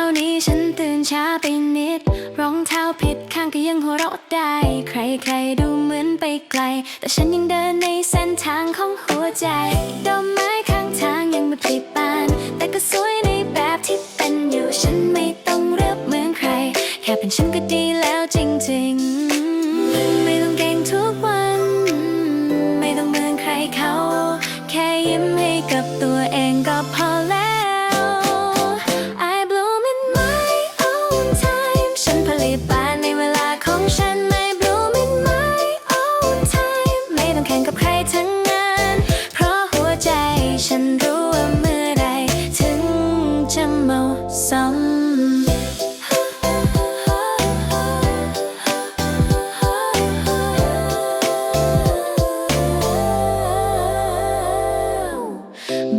านิด รองเท้าผิดข้างก็ยังหัวเราะได้ ใครๆดูเหมือนไปไกล แต่ฉันยังเดินในเส้นทางของหัวใจดอกไม้ข้างทางยังไม่ผลิบาน แต่ก็สวยในแบบที่เป็นอยู่ฉันไม่ต้องเรียบเหมือนใคร แค่เป็นฉันก็ดีแล้วจริงๆ ไม่ต้องเก่งทุกวัน เหมาะสม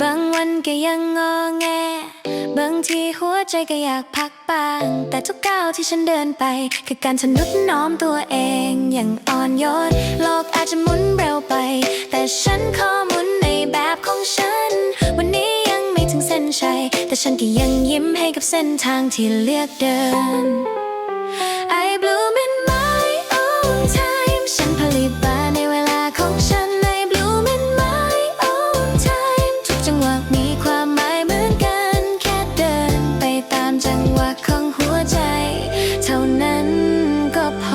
บางวันก็ยังงอแง บางทีหัวใจก็อยากพักบ้าง แต่ทุกก้าวที่ฉันเดินไป คือการทนุถนอมตัวเองอย่างอ่อนโยน โลกอาจจะหมุนเร็วไป แต่ฉันขอหมุนในแบบของฉัน วันนี้ยังไม่ถึงเส้นชัย แต่ฉันก็ยัง เส้นทางที่เลือกเดิน I bloom in my own time ฉันผลิตบานในเวลาของฉัน I bloom in my own time ทุกจังหวะมีความหมายเหมือนกัน แค่เดินไปตามจังหวะของหัวใจ เท่านั้นก็พอ